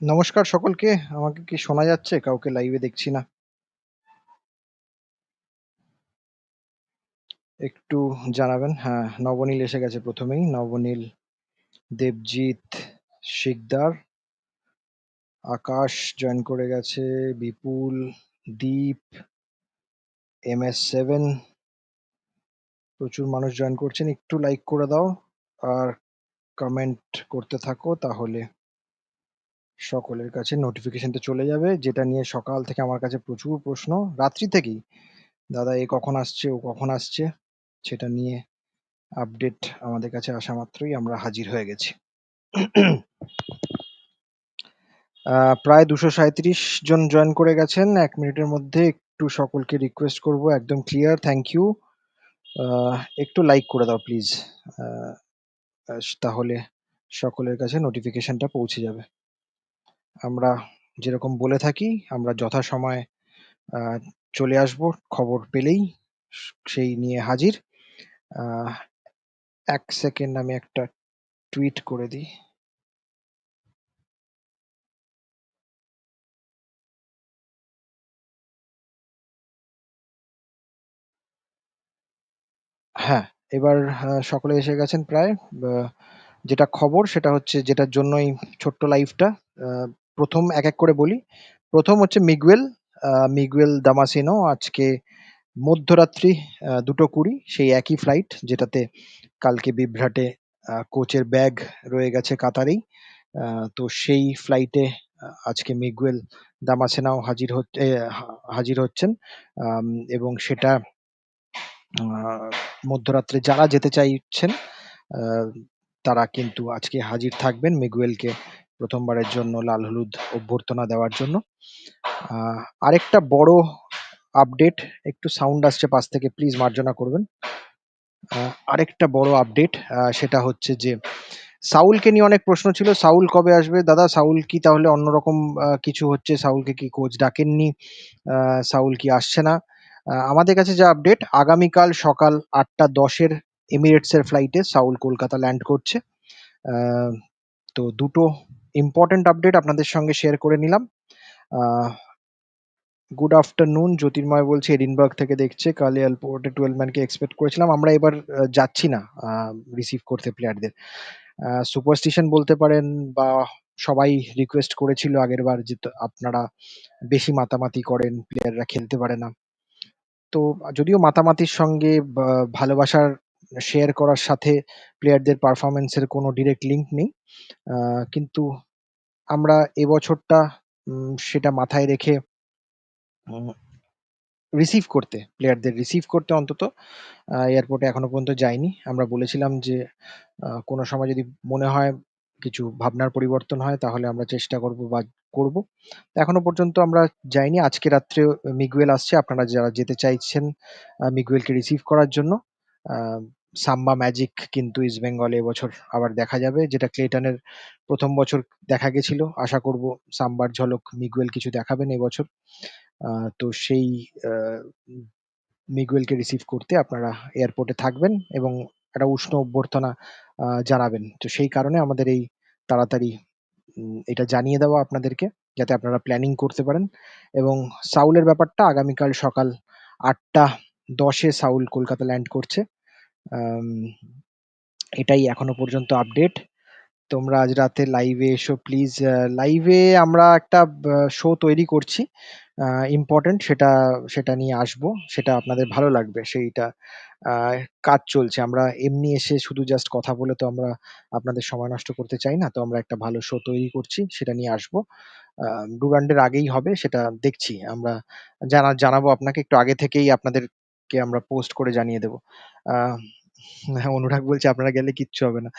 নমস্কার সকলকে। আমাকে কি শোনা যাচ্ছে? কাউকে লাইভে দেখছি না। একটু জানাবেন। হ্যাঁ, নবনীল এসে গেছে প্রথমেই নবনীল, দেবজিৎ শিকদার, আকাশ জয়েন করে গেছে, Bipul, Deep, M S seven প্রচুর মানুষ জয়েন করছেন। একটু লাইক করে দাও আর কমেন্ট করতে থাকো তাহলে সকলের কাছে নোটিফিকেশনটা চলে যাবে। যেটা নিয়ে সকাল থেকে আমার কাছে প্রচুর প্রশ্ন, রাত্রি থেকেই। দাদা এ কখন আসছে, ও কখন আসছে? সেটা নিয়ে আপডেট আমাদের কাছে আসা মাত্রই আমরা হাজির হয়ে গেছি। প্রায় ২৩৭ জন জয়েন করে গেছেন। এক মিনিটের মধ্যে একটু সকলকে রিকোয়েস্ট করব একদম ক্লিয়ার থ্যাংক ইউ। একটু লাইক করে দাও প্লিজ। তাহলে সকলের কাছে নোটিফিকেশনটা পৌঁছে যাবে। আমরা যেরকম বলে থাকি আমরা যথাসময়ে চলে আসব খবর পেলেই সেই নিয়ে হাজির। এক সেকেন্ড আমি একটা টুইট করে দিই। হ্যাঁ, এবার সকলে এসে গেছেন প্রায়। যেটা খবর সেটা হচ্ছে যেটার জন্যই ছোট্ট লাইভটা। ১ম এক, এক করে বলি। প্রথম হচ্ছে মিগুয়েল, মিগুয়েল দামাসিনো আজকে মধ্যরাত্রি দুটো কুড়ি সেই একই ফ্লাইট যেটাতে কালকে বিভ্রাটে কোচের ব্যাগ রয়ে গেছে কাতারেই। তো সেই ফ্লাইটে আজকে মিগুয়েল দামাসেনাও হাজির হচ্ছে হাজির হচ্ছেন। এবং সেটা মধ্যরাত্রে যারা যেতে চাইছেন তারা কিন্তু আজকে হাজির থাকবেন মিগুয়েলকে ১ম বারের জন্য লাল হলুদ অভ্যর্থনা দেওয়ার জন্য। আরেকটা বড় আপডেট একটু সাউন্ড আসছে পাশ থেকে প্লিজ মার্জনা করবেন। আরেকটা বড় আপডেট সেটা হচ্ছে যে, সাউলকে নিয়ে অনেক প্রশ্ন ছিল। সাউল কবে আসবে? দাদা, সাউল কি তাহলে অন্যরকম কিছু হচ্ছে? সাউলকে কি কোচ ডাকেননি? সাউল কি আসছে না? আমাদের কাছে যা আপডেট আগামীকাল সকাল ৮ঃ১০ এর এমিরেটসের ফ্লাইটে সাউল কলকাতা ল্যান্ড করছে। তো দুটো ইম্পোর্টেন্ট আপডেট আপনাদের সঙ্গে শেয়ার করে নিলাম। গুড আফটারনুন জ্যোতির্ময় বলছে এডিনবার্গ থেকে দেখছে। কাল এয়ারপোর্টে 12 ম্যানকে এক্সপেক্ট করেছিলাম। আমরা এবার যাচ্ছি না রিসিভ করতে প্লেয়ারদের। সুপারস্টিশন বলতে পারেন বা সবাই রিকোয়েস্ট করেছিল আগেরবার যে আপনারা বেশি মাতামাতি করেন, প্লেয়াররা খেলতে পারে না। তো যদিও মাতামাতির সঙ্গে ভালোবাসার শেয়ার করার সাথে প্লেয়ারদের পারফরম্যান্স এর কোনো ডিরেক্ট লিঙ্ক নেই। কিন্তু আমরা এবছরটা সেটা মাথায় রেখে রিসিভ করতে, প্লেয়ারদের রিসিভ করতে অন্তত এয়ারপোর্টে এখনও পর্যন্ত যাইনি। আমরা বলেছিলাম যে কোনো সময় যদি মনে হয় কিছু ভাবনার পরিবর্তন হয় তাহলে আমরা চেষ্টা করব বা করব। এখনও পর্যন্ত আমরা যাইনি। আজকে রাত্রে মিগুয়েল আসছে। আপনারা যারা যেতে চাইছেন মিগুয়েলকে রিসিভ করার জন্য সাম্বা ম্যাজিক কিন্তু ইস্ট বেঙ্গলে এবছর আবার দেখা যাবে। যেটা ক্লেটনের প্রথম বছর দেখা গেছিল। আশা করব সাম্বার ঝলক মিগুয়েল কিছু দেখাবেন এবছর। তো সেই মিগুয়েলকে রিসিভ করতে আপনারা এয়ারপোর্টে থাকবেন এবং একটা উষ্ণ অভ্যর্থনা জানাবেন। তো সেই কারণে আমাদের এই তাড়াতাড়ি এটা জানিয়ে দেওয়া আপনাদেরকে, যাতে আপনারা প্ল্যানিং করতে পারেন এবং সাউলের ব্যাপারটা আগামীকাল সকাল আটটা দশে সাউল কলকাতা ল্যান্ড করছে। এটাই এখনও পর্যন্ত আপডেট। তোমরা আজ রাতে লাইভে এসো প্লিজ। লাইভে আমরা একটা শো তৈরি করছি। ইম্পোর্টেন্ট সেটা সেটা নিয়ে আসব। সেটা আপনাদের ভালো লাগবে। সেইটা কাজ চলছে। আমরা এমনি এসে শুধু জাস্ট কথা বলে তো আমরা আপনাদের সময় নষ্ট করতে চাই না। তো আমরা একটা ভালো শো তৈরি করছি। সেটা নিয়ে আসব। ডুরান্ডের আগেই হবে, সেটা দেখছি। আমরা জানা, জানাব আপনাকে, একটু আগে থেকেই আপনাদেরকে আমরা পোস্ট করে জানিয়ে দেব। হ্যাঁ, অনুরাগ বলছে আপনারা গেলে কিচ্ছু হবে না।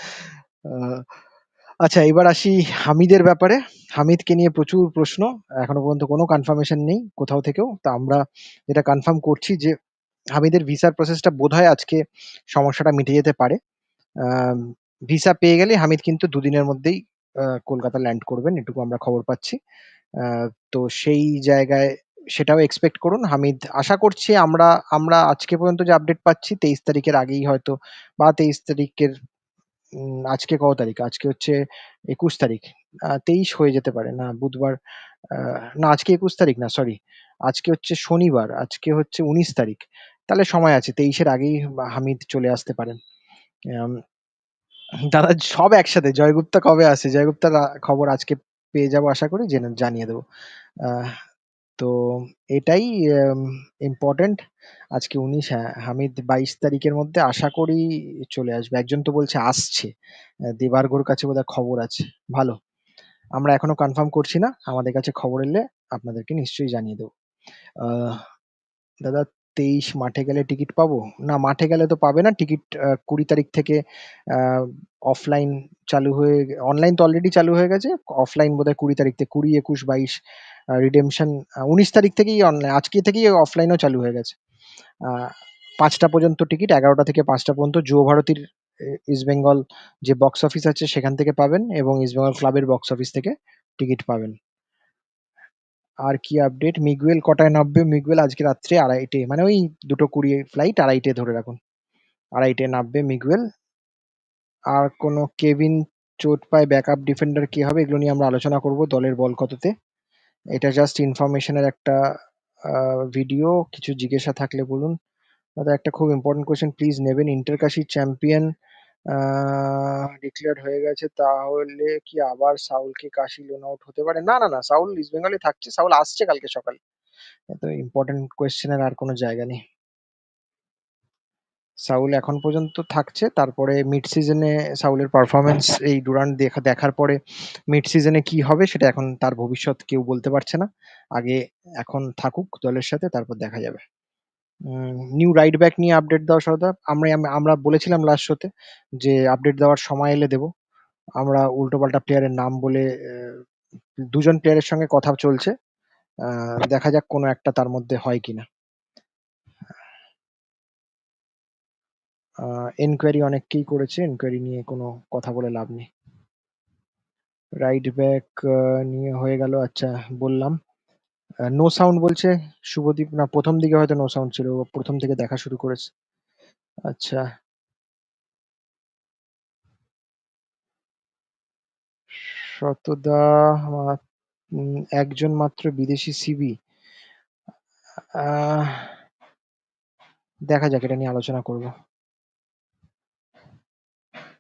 আচ্ছা এবার আসি হামিদের ব্যাপারে। হামিদকে নিয়ে প্রচুর প্রশ্ন। এখনও পর্যন্ত কোনো কনফার্মেশন নেই কোথাও থেকেও। তা আমরা যেটা কনফার্ম করছি যে হামিদের ভিসার প্রসেসটা বোধহয় আজকে সমস্যাটা মিটে যেতে পারে। ভিসা পেয়ে গেলে হামিদ কিন্তু দুদিনের মধ্যেই কলকাতা ল্যান্ড করবেন। এটুকু আমরা খবর পাচ্ছি। তো সেই জায়গায় সেটাও এক্সপেক্ট করুন। হামিদ আশা করছি আমরা আমরা আজকে পর্যন্ত যে আপডেট পাচ্ছি ২৩ তারিখের আগেই হয়তো বা ২৩ তারিখের আজকে কত তারিখ? আজকে হচ্ছে ২১ তারিখ। তেইশ হয়ে যেতে পারে। না বুধবার না আজকে ২১ তারিখ না সরি। আজকে হচ্ছে শনিবার, আজকে হচ্ছে ১৯ তারিখ। তাহলে সময় আছে। তেইশের আগেই হামিদ চলে আসতে পারেন। দাদা সব একসাথে। জয়গুপ্তা কবে আসে? জয়গুপ্তার খবর আজকে পেয়ে যাব আশা করি জেনে জানিয়ে দেব। তো এটাই ইম্পোর্টেন্ট। আজকে ১৯ হ্যাঁ, হামিদ ২২ তারিখের মধ্যে আশা করি চলে আসবে। একজন তো বলছে আসছে। দেবার্গর কাছে বোধহয় খবর আছে। ভালো। আমরা এখনও কনফার্ম করছি না। আমাদের কাছে খবর এলে আপনাদেরকে নিশ্চয়ই জানিয়ে দেবো আহ দাদা ২৩ মাঠে গেলে টিকিট পাবো? না মাঠে গেলে তো পাবে না। টিকিট আ ২০ তারিখ থেকে আ অফলাইন চালু হয়ে অনলাইন তো অলরেডি চালু হয়ে গেছে। অফলাইন বোধহয় ২০ তারিখ থেকে ২০, ২১, ২২ আ রিডেম্পশন আ ১৯ তারিখ থেকেই অনলাইন আজকে থেকেই অফলাইনও চালু হয়ে গেছে। আ ৫ টা পর্যন্ত টিকিট এগারোটা থেকে পাঁচটা পর্যন্ত যুব ভারতীর ইস্ট বেঙ্গল যে বক্স অফিস আছে সেখান থেকে পাবেন এবং ইস্ট বেঙ্গল ক্লাবের বক্স অফিস থেকে টিকিট পাবেন। আর কি আপডেট? মিগুয়েল কটায় নামবে? মিগুয়েল আজকে রাত্রে ২:৩০ টে মানে ওই ২:২০ ফ্লাইট আড়াইটে ধরে রাখুন। ২:৩০ টে নামবে মিগুয়েল। আর কোন কেভিন চোট পায় ব্যাকআপ ডিফেন্ডার কে হবে? এগুলো নিয়ে আমরা আলোচনা করব দলের বল কততে। এটা জাস্ট ইনফরমেশন এর একটা ভিডিও। কিছু জিজ্ঞাসা থাকলে বলুন। দাদা, একটা খুব ইম্পোর্টেন্ট কোয়েশ্চেন প্লিজ নেবেন। ইন্টার-কাশি চ্যাম্পিয়ন আ ডিক্লেয়ার্ড হয়ে গেছে। তাহলে কি আবার সাউলকে কাশি লোন আউট হতে পারে? না, না, না। সাউল ইস্ট বেঙ্গলেই থাকছে। সাউল আসছে কালকে সকালে। এত ইম্পোর্টেন্ট কোয়েশ্চেন এর আর কোনো জায়গা নেই। সাউল এখন পর্যন্ত থাকছে। তারপরে মিড সিজনে সাউলের পারফরমেন্স এই ডুরান্ট দেখা দেখার পরে মিড সিজনে কি হবে সেটা এখন তার ভবিষ্যৎ কেউ বলতে পারছে না। আগে এখন থাকুক দলের সাথে তারপর দেখা যাবে। নিউ রাইট ব্যাক নিয়ে আপডেট দাও সর্দার। আমরাই আম আমরা বলেছিলাম লাস্ট শোতে যে আপডেট দেওয়ার সময় এলে দেব। আমরা উল্টোপাল্টা প্লেয়ারের নাম বলে দুজন প্লেয়ারের সঙ্গে কথা চলছে। দেখা যাক কোনো একটা তার মধ্যে হয় কিনা। এনকোয়ারি অনেককেই করেছে। এনকোয়ারি নিয়ে কোনো কথা বলে লাভ নেই। রাইট ব্যাক নিয়ে হয়ে গেল। আচ্ছা বললাম। নো সাউন্ড বলছে শুভদীপ না প্রথম দিকে হয়তো নো সাউন্ড ছিল। ১ম থেকে দেখা শুরু করেছে। আচ্ছা। শতদা একজন মাত্র বিদেশি সিবি। দেখা যাক এটা নিয়ে আলোচনা করব।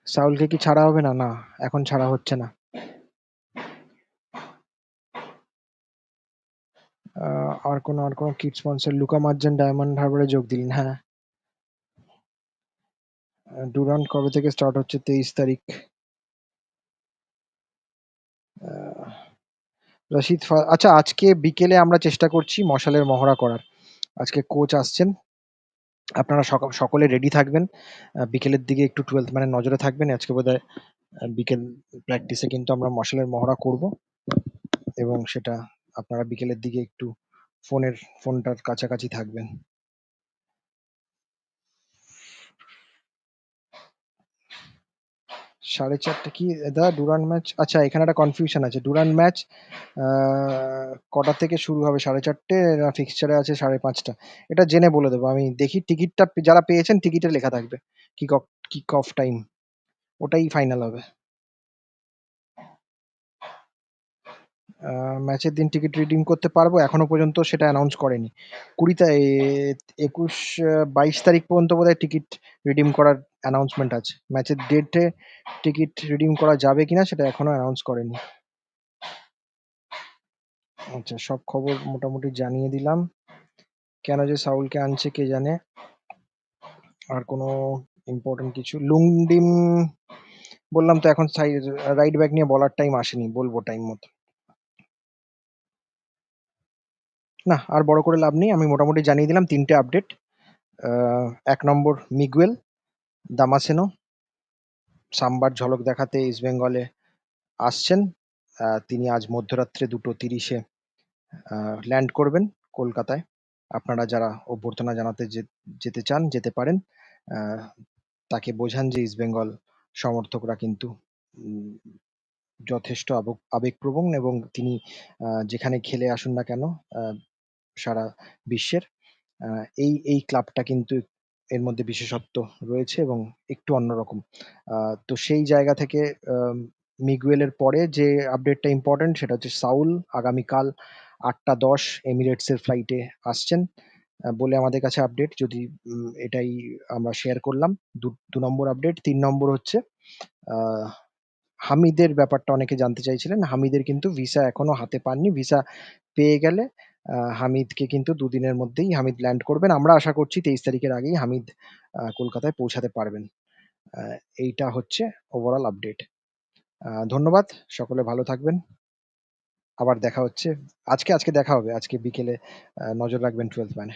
সাউলকে কি ছাড়া হবে না? না, এখন ছাড়া হচ্ছে না। আর কোন আর কোন kit sponsor Luka Majcen Diamond হারবারে যোগ দিলেন। হ্যাঁ। আ ডুরান্ট কবে থেকে স্টার্ট হচ্ছে? ২৩ তারিখ। রশিদ আচ্ছা আজকে বিকেলে আমরা চেষ্টা করছি মশালের মহড়া করার। আজকে কোচ আসছেন। আপনারা সক, সকলে রেডি থাকবেন। বিকেলের দিকে একটু 12th মানে নজরে থাকবেন। আজকে আ বিকেল প্র্যাকটিসে কিন্তু আমরা মশালের মহড়া করব। এবং সেটা আপনারা বিকেলের দিকে একটু ফোনের, ফোনটার কাছাকাছি থাকবেন। ৪:৩০ কি দাদা ডুরান্ট ম্যাচ আচ্ছা এখানে একটা কনফিউশন আছে। ডুরান্ট ম্যাচ কটা থেকে শুরু হবে? ৪:৩০ না ফিক্সচারে আছে ৫:৩০ এটা জেনে বলে দেবো আমি দেখি টিকিটটা, যারা পেয়েছেন টিকিটে লেখা থাকবে। Kick off time. ওটাই ফাইনাল হবে। ম্যাচের দিন টিকিট রিডিম করতে পারব। এখনও পর্যন্ত সেটা অ্যানাউন্স করেনি। ২০ তা এ ২১ আ ২২ তারিখ পর্যন্ত বোধহয় টিকিট রিডিম করার অ্যানাউন্সমেন্ট আছে। ম্যাচের ডেটে টিকিট রিডিম করা যাবে কিনা সেটা এখনও অ্যানাউন্স করেনি। আচ্ছা সব খবর মোটামুটি জানিয়ে দিলাম। কেন যে সাউলকে আনছে কে জানে? আর কোনো ইম্পোর্টেন্ট কিছু লুংডিম বললাম তো এখন সাই রাইট ব্যাক নিয়ে বলার টাইম আসেনি। বলব টাইম মতো। না, আর বড় করে লাভ নেই। আমি মোটামুটি জানিয়ে দিলাম তিনটে আপডেট। এক নম্বর মিগুয়েল, দামাসেনো, সাম্বার ঝলক দেখাতে ইস্ট বেঙ্গলে আসছেন। তিনি আজ মধ্যরাত্রে দুটো তিরিশে ল্যান্ড করবেন কলকাতায়। আপনারা যারা অভ্যর্থনা জানাতে যেতে চান, যেতে পারেন। তাকে বোঝান যে ইস্ট বেঙ্গল সমর্থকরা কিন্তু যথেষ্ট আবেগপ্রবণ এবং তিনি যেখানে খেলে আসুন না কেন সারা বিশ্বের এই এই ক্লাবটা কিন্তু এর মধ্যে বিশেষত্ব রয়েছে এবং একটু অন্যরকম। তো সেই জায়গা থেকে মিগুয়েলের পরে যে আপডেটটা ইম্পর্টেন্ট সেটা হচ্ছে সাউল আগামীকাল ৮ঃ১০ এমিরেটসের ফ্লাইটে আসছেন বলে আমাদের কাছে আপডেট যদি এটাই আমরা শেয়ার করলাম। দু ২ নম্বর আপডেট। তিন নম্বর হচ্ছে হামিদের ব্যাপারটা অনেকে জানতে চাইছিলেন। হামিদের কিন্তু ভিসা এখনও হাতে পাননি। ভিসা পেয়ে গেলে হামিদকে কিন্তু দুদিনের মধ্যেই হামিদ ল্যান্ড করবেন। আমরা আশা করছি ২৩ তারিখের আগেই হামিদ কলকাতায় পৌঁছাতে পারবেন। এইটা হচ্ছে ওভারঅল আপডেট। ধন্যবাদ। সকলে ভালো থাকবেন। আবার দেখা হচ্ছে। আজকে আজকে দেখা হবে। আজকে বিকেলে নজর রাখবেন 12th ম্যানে।